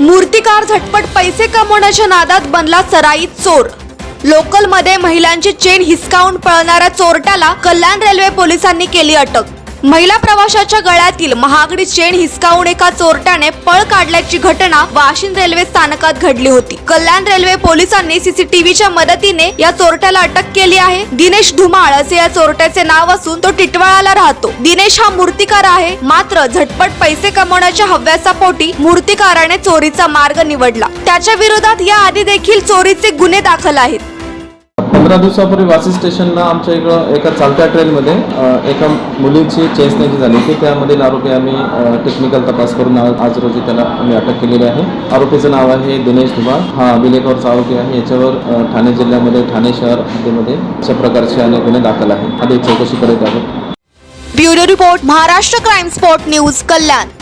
मूर्तिकार झटपट पैसे कमवण्याच्या नादात बनला सराईत चोर. लोकलमध्ये महिलांची चेन हिसकावून पळणाऱ्या चोरट्याला कल्याण रेल्वे पोलिसांनी केली अटक. महिला प्रवाशाच्या गळ्यातील महागडी चेन हिसकावून एका चोरट्याने पळ काढल्याची घटना वाशिम रेल्वे स्थानकात घडली होती. कल्याण रेल्वे पोलिसांनी सीसीटीव्हीच्या मदतीने या चोरट्याला अटक केली आहे. दिनेश धुमाळ असे या चोरट्याचे नाव असून तो टिटवाळाला राहतो. दिनेश हा मूर्तिकार आहे. मात्र झटपट पैसे कमवण्याच्या हव्यासा पोटी मूर्तिकाराने चोरीचा मार्ग निवडला. त्याच्या विरोधात या आधी देखील चोरीचे गुन्हे दाखल आहेत. पंधरा दिवसापूर्वी वाशी स्टेशनला आमच्या इकडं एका चालत्या ट्रेनमध्ये एका मुलीची चेसण्याची झाली होती. त्यामधील आरोपी आम्ही टेक्निकल तपास करून आज आज रोजी त्याला आम्ही अटक केलेली आहे. आरोपीचं नाव आहे दिनेश धुमाळ. हा अभिलेखावरचा आरोपी आहे. याच्यावर ठाणे जिल्ह्यामध्ये ठाणे शहरमध्ये अशा प्रकारचे अनेक गुन्हे दाखल आहे अधिक चौकशी करत आहोत. Bureau report Maharashtra crime spot news Kalyan.